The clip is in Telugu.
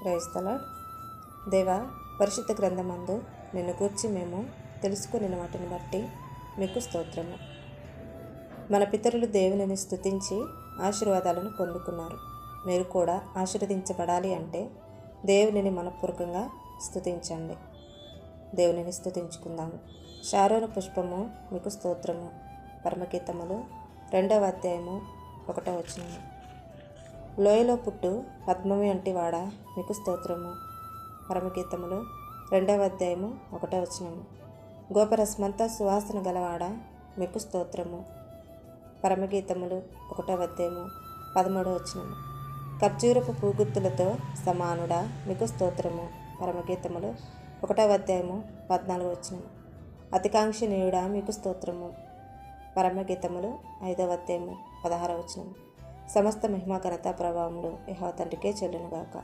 క్రైస్తల దేవా పరిశుద్ధ గ్రంథమందు నిన్ను గూర్చి మేము తెలుసుకుని వాటిని బట్టి మీకు స్తోత్రము. మన పితరులు దేవునిని స్థుతించి ఆశీర్వాదాలను పొందుకున్నారు. మీరు కూడా ఆశీర్వదించబడాలి అంటే దేవునిని మనపూర్వకంగా స్థుతించండి దేవునిని స్థుతించుకుందాము శారోన పుష్పము మీకు స్తోత్రము. పరమగీతములు రెండవ అధ్యాయము ఒకటో వచనము. లోయలో పుట్టు పద్మమి వంటి వాడ. మీకు స్తోత్రము. పరమగీతములు రెండవ అధ్యాయము ఒకటో వచనము. గోపరస్మంతా సువాసన గలవాడ. మీకు స్తోత్రము. పరమగీతములు ఒకటవ అధ్యాయము పదమూడవ వచనము. ఖర్జూరపు పూగుత్తులతో సమానుడా. మీకు స్తోత్రము. పరమగీతములు ఒకటవ అధ్యాయము పద్నాలుగు వచనము. అతికాంక్షనీయుడా మీకు స్తోత్రము. పరమగీతములు ఐదవ అధ్యాయము పదహారవ వచనము. సమస్త మహిమ ఘనత ప్రభావములు యహో తండ్రికే చెల్లునుగాక.